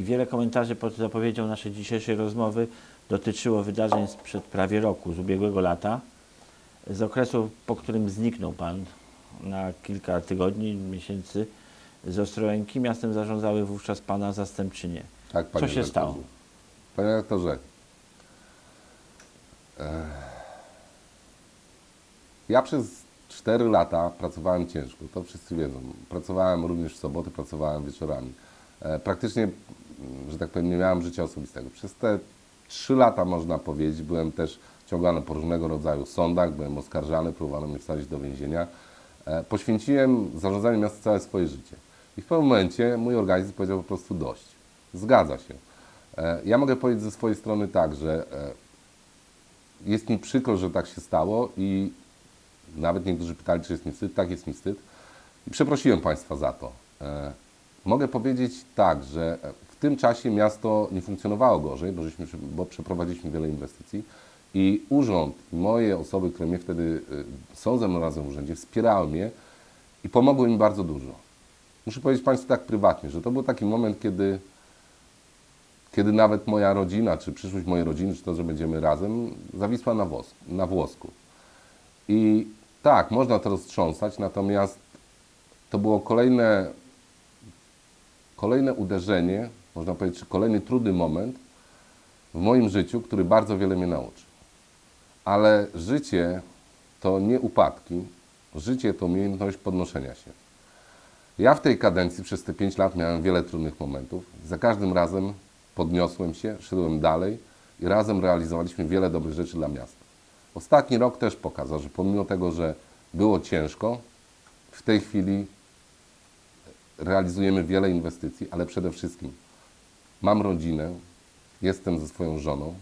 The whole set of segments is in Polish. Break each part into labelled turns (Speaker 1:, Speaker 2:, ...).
Speaker 1: I wiele komentarzy pod zapowiedzią naszej dzisiejszej rozmowy dotyczyło wydarzeń sprzed prawie roku, z ubiegłego lata, z okresu, po którym zniknął Pan na kilka tygodni, miesięcy z Ostrołęki. Miastem zarządzały wówczas Pana zastępczynie.
Speaker 2: Tak,
Speaker 1: Co
Speaker 2: panie
Speaker 1: się
Speaker 2: redaktorze.
Speaker 1: stało?
Speaker 2: Panie redaktorze, e, ja przez 4 lata pracowałem ciężko, to wszyscy wiedzą. Pracowałem również w soboty, pracowałem wieczorami. E, Praktycznie, że tak powiem, nie miałem życia osobistego. Przez te 3 lata, można powiedzieć, byłem też ciągany po różnego rodzaju sądach, byłem oskarżany, próbowano mnie wsadzić do więzienia. E, Poświęciłem zarządzaniu miasta całe swoje życie. I w pewnym momencie mój organizm powiedział po prostu dość. Zgadza się. E, Ja mogę powiedzieć ze swojej strony tak, że e, jest mi przykro, że tak się stało i nawet niektórzy pytali, czy jest mi wstyd. Tak, jest mi wstyd. I przeprosiłem Państwa za to. Mogę powiedzieć tak, że w tym czasie miasto nie funkcjonowało gorzej, bo, żeśmy, bo przeprowadziliśmy wiele inwestycji i urząd i moje osoby, które mnie wtedy e, są ze mną razem w urzędzie, wspierały mnie i pomogły mi bardzo dużo. Muszę powiedzieć Państwu tak prywatnie, że to był taki moment, kiedy kiedy nawet moja rodzina, czy przyszłość mojej rodziny, czy to, że będziemy razem, zawisła na, włos, na włosku. I tak, można to roztrząsać, natomiast to było kolejne, kolejne uderzenie, można powiedzieć, kolejny trudny moment w moim życiu, który bardzo wiele mnie nauczy. Ale życie to nie upadki, życie to umiejętność podnoszenia się. Ja w tej kadencji przez te 5 lat miałem wiele trudnych momentów. Za każdym razem podniosłem się, szedłem dalej i razem realizowaliśmy wiele dobrych rzeczy dla miasta. Ostatni rok też pokazał, że pomimo tego, że było ciężko, w tej chwili realizujemy wiele inwestycji, ale przede wszystkim mam rodzinę, jestem ze swoją żoną,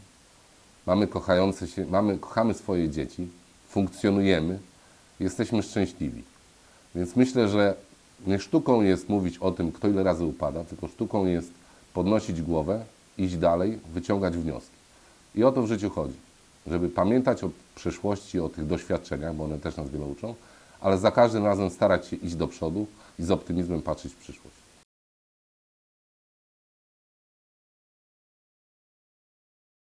Speaker 2: mamy kochające się, mamy, kochamy swoje dzieci, funkcjonujemy, jesteśmy szczęśliwi. Więc myślę, że nie sztuką jest mówić o tym, kto ile razy upada, tylko sztuką jest podnosić głowę, iść dalej, wyciągać wnioski. I o to w życiu chodzi. Żeby pamiętać o przeszłości, o tych doświadczeniach, bo one też nas wiele uczą, ale za każdym razem starać się iść do przodu i z optymizmem patrzeć w przyszłość.